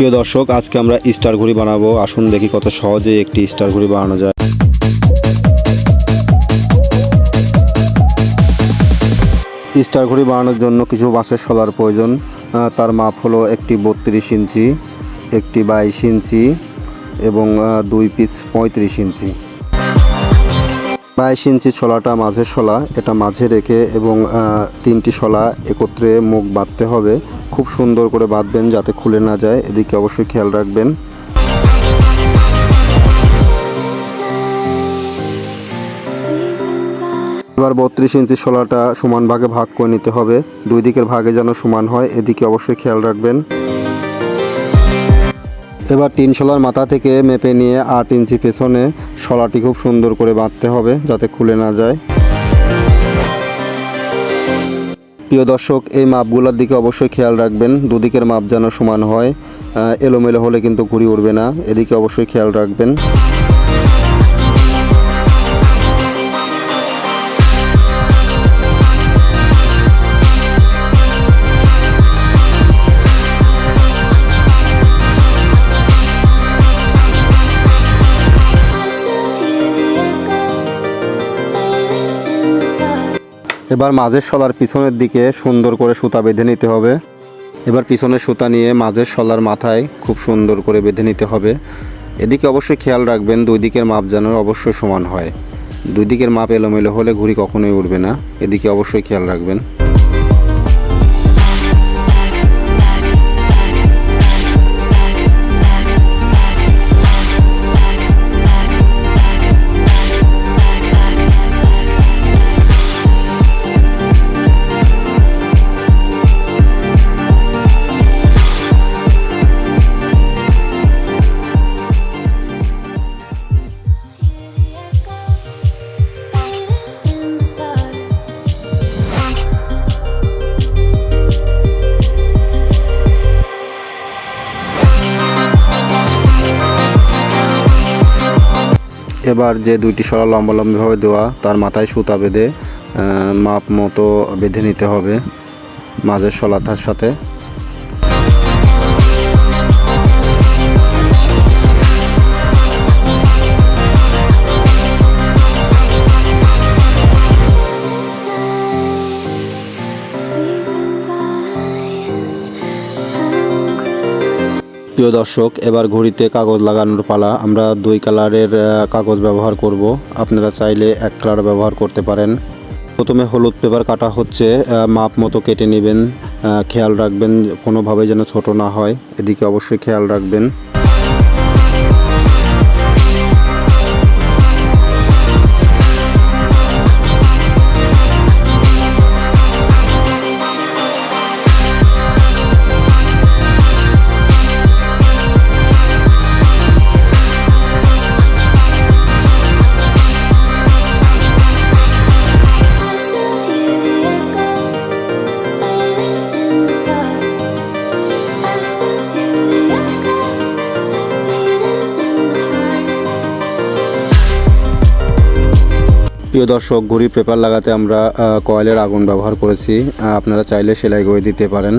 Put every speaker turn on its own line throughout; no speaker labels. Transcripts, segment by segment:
প্রিয় দর্শক, আজকে আমরা স্টার ঘুড়ি বানাবো। আসুন দেখি কত সহজে একটি স্টার ঘুড়ি বানানো যায়। স্টার ঘুড়ি বানানোর জন্য কিছু বাঁশের সলার প্রয়োজন। তার মাপ হলো একটি বত্রিশ ইঞ্চি, একটি বাইশ ইঞ্চি এবং দুই পিস পঁয়ত্রিশ ইঞ্চি। বাইশ ইঞ্চি শলাটা মাঝের শলা এটা মাঝে রেখে এবং তিনটি শলা একত্রে মুখ বাঁধতে হবে। খুব সুন্দর করে বাঁধবেন যাতে খুলে না যায়। এদিকে অবশ্যই খেয়াল রাখবেন। এবার বত্রিশ ইঞ্চি শলাটা সমান ভাগে ভাগ করে নিতে হবে। দুই দিকের ভাগে যেন সমান হয়, এদিকে অবশ্যই খেয়াল রাখবেন। এবার তিন শোলার মাথা থেকে মেপে নিয়ে আট ইঞ্চি পেছনে শলাটি খুব সুন্দর করে বাঁধতে হবে যাতে খুলে না যায়। প্রিয় দর্শক, এই মাপগুলোর দিকে অবশ্যই খেয়াল রাখবেন। দুদিকের মাপ যেন সমান হয় এলোমেলো হলে কিন্তু ঘুরি উঠবে না। এদিকে অবশ্যই খেয়াল রাখবেন। এবার মাঝের শলার পিছনের দিকে সুন্দর করে সুতা বেঁধে নিতে হবে। এবার পিছনের সুতা নিয়ে মাঝের শলার মাথায় খুব সুন্দর করে বেঁধে নিতে হবে। এদিকে অবশ্যই খেয়াল রাখবেন, দুই দিকের মাপ যেন অবশ্যই সমান হয়। দুই দিকের মাপ এলোমেলো হলে ঘুড়ি কখনোই উঠবে না। এদিকে অবশ্যই খেয়াল রাখবেন। এবার যে দুইটি সরা লম্বালম্বিভাবে দেওয়া, তার মাথায় সুতা বেঁধে মাপ মতো বেঁধে নিতে হবে মাঝের সলাথার সাথে। প্রিয় দর্শক, এবার ঘড়িতে কাগজ লাগানোর পালা। আমরা দুই কালারের কাগজ ব্যবহার করব। আপনারা চাইলে এক কালার ব্যবহার করতে পারেন। প্রথমে হলুদ পেপার কাটা হচ্ছে মাপ মতো কেটে নেবেন। খেয়াল রাখবেন, কোনোভাবে যেন ছোট না হয়। এদিকে অবশ্যই খেয়াল রাখবেন। প্রিয় দর্শক ঘড়ি পেপার লাগাতে আমরা কয়েলের আগুন ব্যবহার করেছি। আপনারা চাইলে সেলাই করে দিতে পারেন।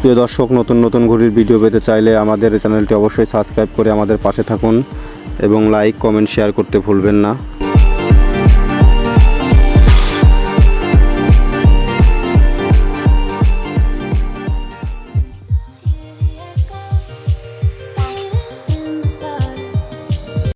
প্রিয় দর্শক, নতুন নতুন ঘড়ির ভিডিও পেতে চাইলে আমাদের চ্যানেলটি অবশ্যই সাবস্ক্রাইব করে আমাদের পাশে থাকুন এবং লাইক, কমেন্ট, শেয়ার করতে ভুলবেন না।